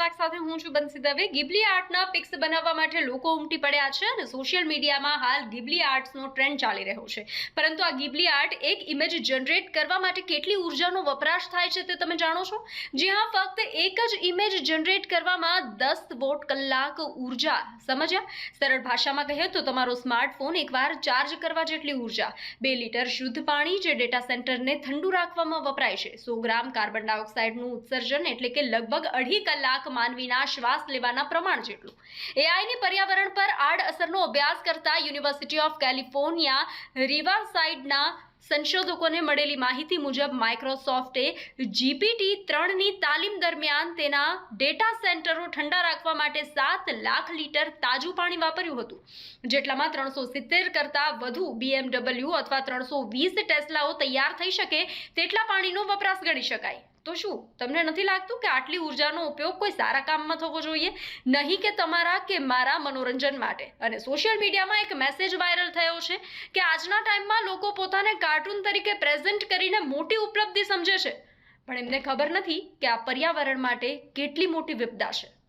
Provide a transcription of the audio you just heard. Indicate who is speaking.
Speaker 1: કલાક સાથે હું છું બંસી દવે. ગિબલી આર્ટના પિક્સ બનાવવા માટે લોકો ઉમટી પડ્યા છે અને સોશિયલ મીડિયામાં હાલ ગિબલી આર્ટ્સનો ટ્રેન્ડ ચાલી રહ્યો છે. પરંતુ આ ગિબલી આર્ટ એક ઇમેજ જનરેટ કરવા માટે કેટલી ઉર્જાનો વપરાશ થાય છે તે તમે જાણો છો? જી હા, ફક્ત એક જ ઇમેજ જનરેટ કરવામાં દસ વોટ કલાક ઊર્જા. સમજ્યા? સરળ ભાષામાં કહીએ તો તમારો સ્માર્ટફોન એકવાર ચાર્જ કરવા જેટલી ઊર્જા, બે લીટર શુદ્ધ પાણી જે ડેટા સેન્ટરને ઠંડુ રાખવામાં વપરાય છે. સો ગ્રામ કાર્બન ડાયોક્સાઇડનું ઉત્સર્જન એટલે કે લગભગ અઢી કલાક માનવીના શ્વાસ લેવાના પ્રમાણ જેટલું. એઆઈની પર્યાવરણ પર આડઅસરનો અભ્યાસ કરતા યુનિવર્સિટી ઓફ કેલિફોર્નિયા રિવરસાઇડના સંશોધકોને મળેલી માહિતી મુજબ માઇક્રોસોફ્ટે જીપીટી ત્રણની તાલીમ દરમિયાન તેના ડેટા સેન્ટરો ઠંડા રાખવા માટે સાત લાખ લીટર તાજું પાણી વાપર્યું હતું, જેટલામાં ત્રણસો સિત્તેર કરતાં વધુ બીએમડબલ્યુ અથવા ત્રણસો વીસ ટેસ્લાઓ તૈયાર થઈ શકે તેટલા પાણીનો વપરાશ ગણી શકાય. તો શું, તમને નથી લાગતું કે આટલી ઉર્જાનો ઉપયોગ કોઈ સારા કામમાં થવો જોઈએ? નહીં કે તમારા કે મારા મનોરંજન માટે. અને સોશિયલ મીડિયામાં એક મેસેજ વાયરલ થયો છે કે આજના ટાઈમમાં લોકો પોતાને કાર્ટૂન તરીકે પ્રેઝન્ટ કરીને મોટી ઉપલબ્ધિ સમજે છે. પણ એમને ખબર નથી કે આ પર્યાવરણ માટે કેટલી મોટી વિપદા છે.